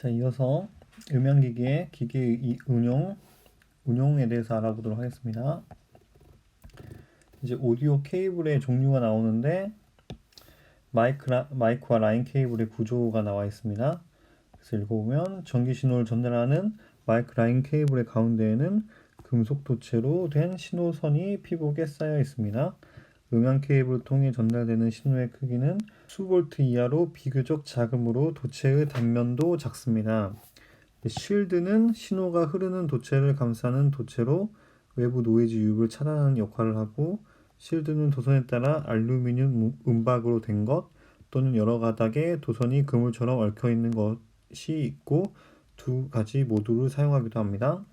자, 이어서 음향기기의 기기 이- 운용, 운용에 대해서 알아보도록 하겠습니다. 이제 오디오 케이블의 종류가 나오는데 마이크라, 마이크와 라인 케이블의 구조가 나와 있습니다. 그래서 읽어보면 전기 신호를 전달하는 마이크 라인 케이블의 가운데에는 금속 도체로 된 신호선이 피복에 쌓여 있습니다. 음향 케이블을 통해 전달되는 신호의 크기는 수볼트 이하로 비교적 작으므로 도체의 단면도 작습니다. 쉴드는 신호가 흐르는 도체를 감싸는 도체로 외부 노이즈 유입을 차단하는 역할을 하고 실드는 도선에 따라 알루미늄 음박으로 된 것 또는 여러 가닥의 도선이 그물처럼 얽혀 있는 것이 있고 두 가지 모두를 사용하기도 합니다.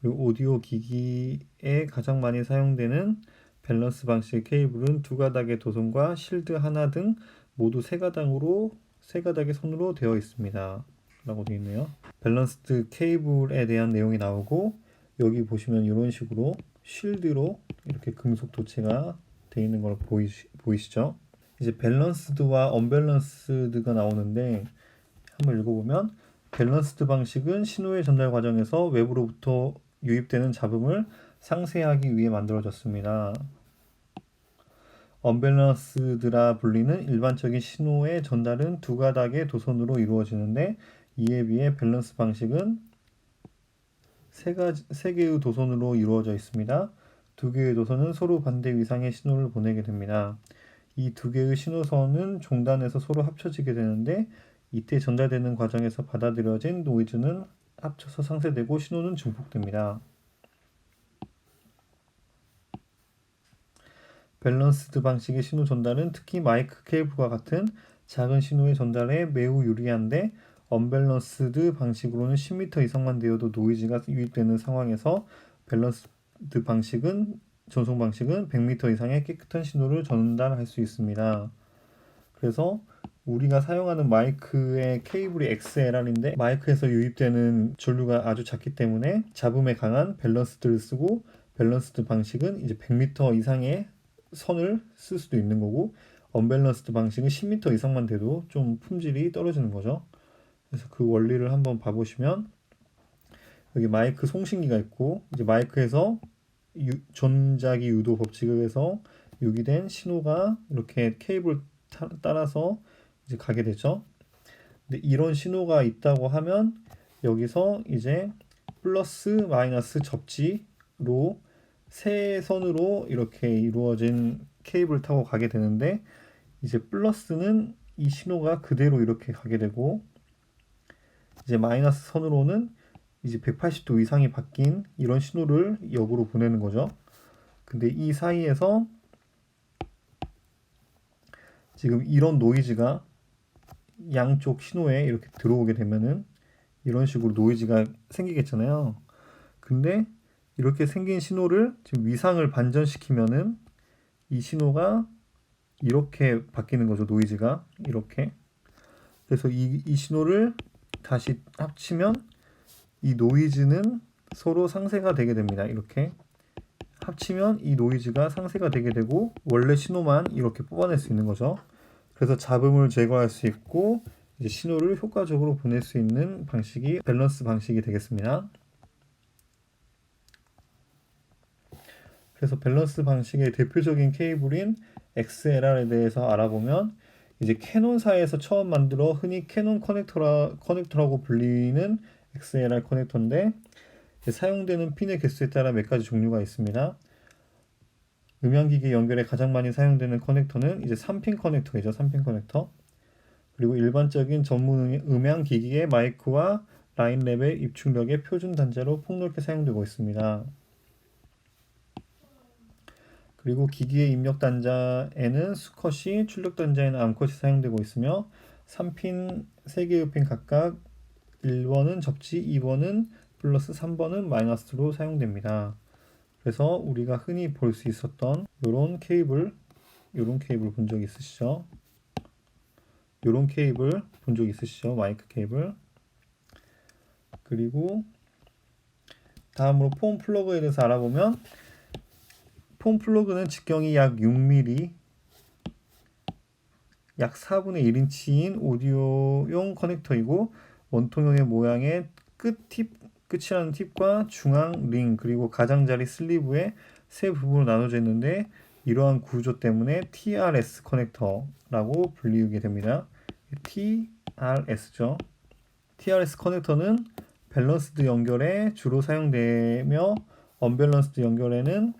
그리고 오디오 기기에 가장 많이 사용되는 밸런스 방식의 케이블은 두 가닥의 도선과 실드 하나 등 모두 세 가닥으로 세 가닥의 선으로 되어 있습니다. 라고 되어 있네요. 밸런스드 케이블에 대한 내용이 나오고 여기 보시면 이런 식으로 쉴드로 이렇게 금속 도체가 되어 있는 걸 보이시, 보이시죠? 이제 밸런스드와 언밸런스드가 나오는데 한번 읽어보면 밸런스드 방식은 신호의 전달 과정에서 외부로부터 유입되는 잡음을 상쇄하기 위해 만들어졌습니다. 언밸런스드라 불리는 일반적인 신호의 전달은 두 가닥의 도선으로 이루어지는데 이에 비해 밸런스 방식은 세, 가지, 세 개의 도선으로 이루어져 있습니다. 두 개의 도선은 서로 반대 위상의 신호를 보내게 됩니다. 이 두 개의 신호선은 종단에서 서로 합쳐지게 되는데 이때 전달되는 과정에서 받아들여진 노이즈는 합쳐서 상쇄되고 신호는 증폭됩니다. 밸런스드 방식의 신호 전달은 특히 마이크 케이블과 같은 작은 신호의 전달에 매우 유리한데 언밸런스드 방식으로는 10m 이상만 되어도 노이즈가 유입되는 상황에서 밸런스드 방식은 전송 방식은 100m 이상의 깨끗한 신호를 전달할 수 있습니다. 그래서 우리가 사용하는 마이크의 케이블이 XLR인데 마이크에서 유입되는 전류가 아주 작기 때문에 잡음에 강한 밸런스드를 쓰고 밸런스드 방식은 이제 100m 이상의 선을 쓸 수도 있는 거고 언밸런스드 방식은 10m 이상만 돼도 좀 품질이 떨어지는 거죠. 그래서 그 원리를 한번 봐보시면 여기 마이크 송신기가 있고 이제 마이크에서 유, 전자기 유도 법칙에 의해서 유기된 신호가 이렇게 케이블 타, 따라서 이제 가게 되죠. 근데 이런 신호가 있다고 하면 여기서 이제 플러스 마이너스 접지로 세 선으로 이렇게 이루어진 케이블을 타고 가게 되는데 이제 플러스는 이 신호가 그대로 이렇게 가게 되고 이제 마이너스 선으로는 이제 180도 이상이 바뀐 이런 신호를 역으로 보내는 거죠. 근데 이 사이에서 지금 이런 노이즈가 양쪽 신호에 이렇게 들어오게 되면은 이런 식으로 노이즈가 생기겠잖아요. 근데 이렇게 생긴 신호를 지금 위상을 반전시키면은 이 신호가 이렇게 바뀌는 거죠. 노이즈가 이렇게. 그래서 이, 이 신호를 다시 합치면 이 노이즈는 서로 상쇄가 되게 됩니다. 이렇게 합치면 이 노이즈가 상쇄가 되게 되고 원래 신호만 이렇게 뽑아낼 수 있는 거죠. 그래서 잡음을 제거할 수 있고 신호를 효과적으로 보낼 수 있는 방식이 밸런스 방식이 되겠습니다. 그래서 밸런스 방식의 대표적인 케이블인 XLR에 대해서 알아보면 이제 캐논사에서 처음 만들어 흔히 캐논 커넥터라, 커넥터라고 불리는 XLR 커넥터인데 사용되는 핀의 개수에 따라 몇 가지 종류가 있습니다. 음향기기 연결에 가장 많이 사용되는 커넥터는 이제 3핀 커넥터이죠. 3핀 커넥터. 그리고 일반적인 전문 음향기기의 마이크와 라인 랩의 입출력의 표준 단자로 폭넓게 사용되고 있습니다. 그리고 기기의 입력 단자에는 수컷이, 출력 단자에는 암컷이 사용되고 있으며 3핀 3개의 핀 각각 1번은 접지, 2번은 플러스 3번은 마이너스로 사용됩니다. 그래서 우리가 흔히 볼 수 있었던 이런 케이블, 이런 케이블 본 적 있으시죠? 이런 케이블 본 적 있으시죠? 마이크 케이블. 그리고 다음으로 폼 플러그에 대해서 알아보면 폼 플러그는 직경이 약 6mm 약 4분의 1인치인 오디오용 커넥터이고 원통형의 모양의 끝 팁, 끝이라는 팁과 중앙 링 그리고 가장자리 슬리브의 세 부분으로 나눠져 있는데 이러한 구조 때문에 TRS 커넥터라고 불리우게 됩니다. TRS죠. TRS 커넥터는 밸런스드 연결에 주로 사용되며 언밸런스드 연결에는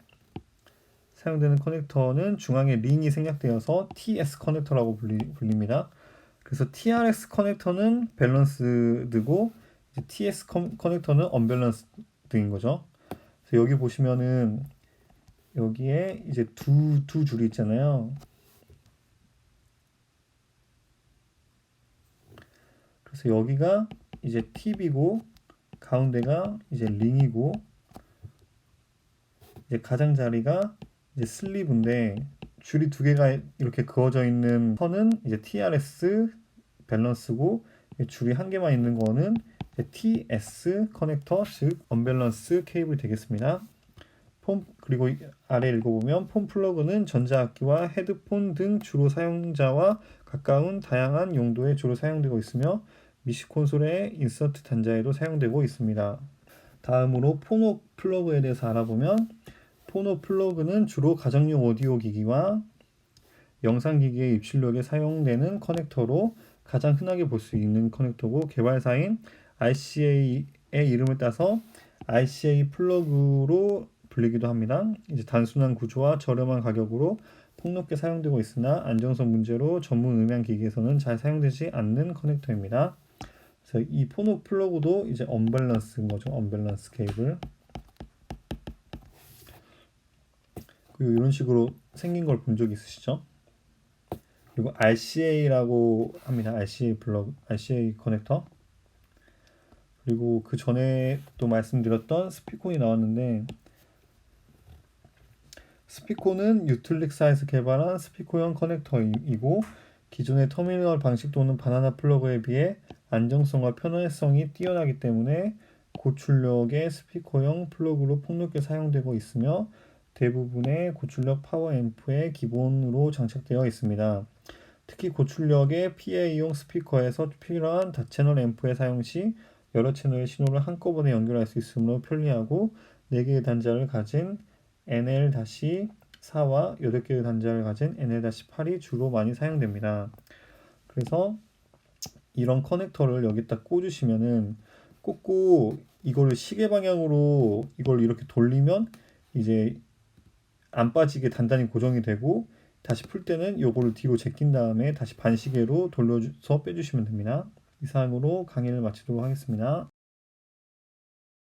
사용되는 커넥터는 중앙에 링이 생략되어서 TS 커넥터라고 불리, 불립니다. 그래서 TRX 커넥터는 밸런스드고 TS 커- 커넥터는 언밸런스드인 거죠. 그래서 여기 보시면은 여기에 이제 두, 두 줄이 있잖아요. 그래서 여기가 이제 팁이고 가운데가 이제 링이고 이제 가장자리가 이제 슬리브인데 줄이 두 개가 이렇게 그어져 있는 선은 이제 TRS 밸런스고 줄이 한 개만 있는 거는 TS 커넥터 즉 언밸런스 케이블이 되겠습니다. 폼 그리고 이- 아래 읽어보면 폼 플러그는 전자악기와 헤드폰 등 주로 사용자와 가까운 다양한 용도에 주로 사용되고 있으며 미시 콘솔의 인서트 단자에도 사용되고 있습니다. 다음으로 포노 플러그에 대해서 알아보면 포노 플러그는 주로 가정용 오디오 기기와 영상 기기의 입출력에 사용되는 커넥터로 가장 흔하게 볼 수 있는 커넥터고 개발사인 RCA의 이름을 따서 RCA 플러그로 불리기도 합니다. 이제 단순한 구조와 저렴한 가격으로 폭넓게 사용되고 있으나 안정성 문제로 전문 음향 기기에서는 잘 사용되지 않는 커넥터입니다. 그래서 이 포노 플러그도 이제 언밸런스인 거죠. 언밸런스 케이블. 이런 식으로 생긴 걸 본 적 있으시죠? 그리고 RCA라고 합니다. RCA 플러그, RCA 커넥터. 그리고 그 전에 또 말씀드렸던 스피콘이 나왔는데 스피콘은 유틸릭사에서 개발한 스피코형 커넥터이고 기존의 터미널 방식 또는 바나나 플러그에 비해 안정성과 편의성이 뛰어나기 때문에 고출력의 스피커형 플러그로 폭넓게 사용되고 있으며 대부분의 고출력 파워 앰프의 기본으로 장착되어 있습니다. 특히 고출력의 PA용 스피커에서 필요한 다채널 앰프의 사용 시 여러 채널의 신호를 한꺼번에 연결할 수 있으므로 편리하고 4개의 단자를 가진 NL-4와 8개의 단자를 가진 NL-8이 주로 많이 사용됩니다. 그래서 이런 커넥터를 여기다 꽂으시면은 꽂고 이걸 시계 방향으로 이걸 이렇게 돌리면 이제 안 빠지게 단단히 고정이 되고 다시 풀 때는 요거를 뒤로 제낀 다음에 다시 반시계로 돌려서 빼주시면 됩니다. 이상으로 강의를 마치도록 하겠습니다.